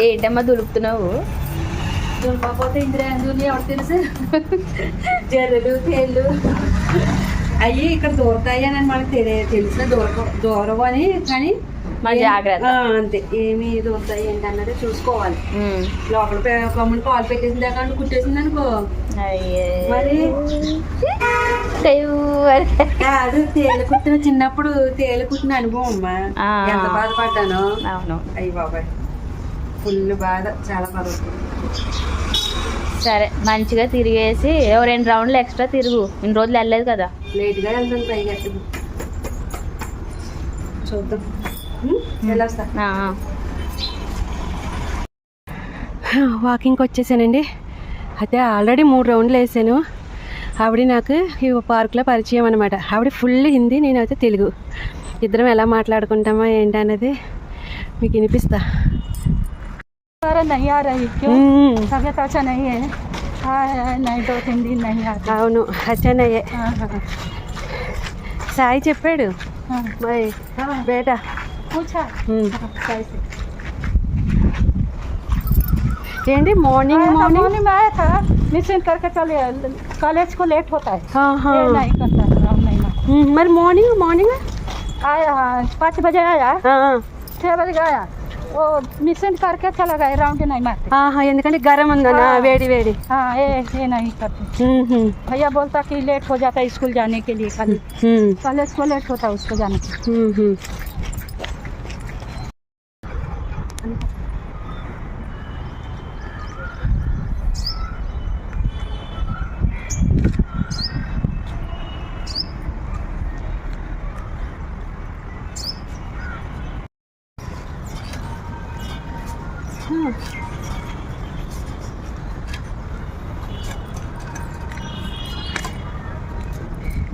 ఏంటమ్మా దులుపుతున్నావు? దుర్మపోతే ఇంద్రాంజుని ఎవరు తెలుసు? జర్రెలు తేళ్ళు అవి ఇక్కడ దూరతాయి అని మనకు తెలియ తెలిసిన దూరం దూరం అని కానీ మన జాగ్రత్త. అంతే. ఏమి దూరతాయి ఏంటి అన్నది చూసుకోవాలి. లోపల కమ్ముని కాలు పెట్టేసిన దాకా కుట్టేసింది అనుకో. మరి. కాదు తేలు కుట్టిన చిన్నప్పుడు తేలు కుట్టిన అనుభవం అమ్మా. ఎంత బాధపడ్డాను. అవును. అయ్యి బాబాయ్. ఫుల్ బాధ చాలా బాధ సరే మంచిగా తిరిగేసి ఓ రెండు రౌండ్లు ఎక్స్ట్రా తిరుగు. ఇన్ని రోజులు వెళ్ళలేదు కదా. లేట్గా వెళ్తాను పైగా చూద్దాం. వెళ్ళొస్తా. వాకింగ్కి వచ్చేసానండి. అయితే ఆల్రెడీ మూడు రౌండ్లు వేసాను. ఆవిడ నాకు ఈ పార్కులో పరిచయం అనమాట ఆవిడ ఫుల్ హిందీ నేనైతే తెలుగు. ఇద్దరం ఎలా మాట్లాడుకుంటామా ఏంటనేది మీకు వినిపిస్తా. सारा नहीं आ रही क्यों? हम्म। तबीयत तो अच्छा नहीं है। हाँ, हाँ, हाँ नहीं दो तीन दिन नहीं आता। అవును अच्छा అచ్చనే हाँ, సాయి చెప్పాడు। మరి బేట। पूछा। हम्म। कैसे ఏంటి? మార్నింग మార్నిंग मॉर्निंग में आया था। निश्चिंत करके चले। कॉलेज को लेट होता है। हाँ हाँ। नहीं करता है, हम नहीं मानते। हम्म, మరి మార్నింగ్ మార్నింగ్? आया हाँ पाँच बजे आया। हाँ हाँ। छः बजे आया। ಮಿಷನ್ ಕಾರ್ಕೆ ಚಲಾಗ ರೌಂಡ್ ನೈ ಮಾರ್ತೆ हाँ हाँ यानी गरम अंगना हाँ। वेड़ी वेड़ी हाँ ये ये नहीं करते हम्म हम्म भैया बोलता कि लेट हो जाता है स्कूल जाने के लिए खाली हम्म कॉलेज को लेट होता है उसको जाने के लिए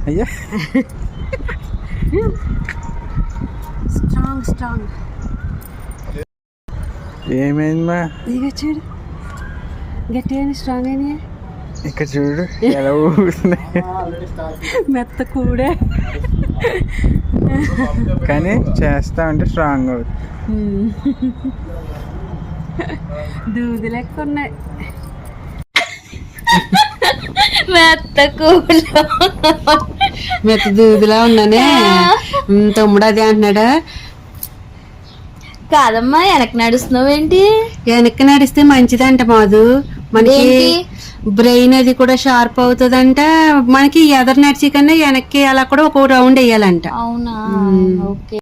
అయ్యా. స్ట్రాంగ్ స్ట్రాంగ్ ఏమైందమ్మా ఇక చూడు. గట్టిగా స్ట్రాంగ్ అయినా ఇక్కడ చూడు ఎలా ఊగుతున్నాయి. మెత్త కూడా. కానీ చేస్తా ఉంటే స్ట్రాంగ్ అవుతుంది. దూది లెక్క ఉన్నాయి. మెత్త కూల్. మెత్త దూదిలా ఉన్నానే తమ్ముడు అదే అంటున్నాడా. కాదమ్మా వెనక్కి నడుస్తున్నావు ఏంటి? వెనక్కి నడిస్తే మంచిదంట మాధు. మనకి? బ్రెయిన్ అది కూడా షార్ప్ అవుతుందంట. మనకి ఎదరు నడిచి కన్నా వెనక్కి అలా కూడా ఒక రౌండ్ వేయాలంట. అవునా? ఓకే.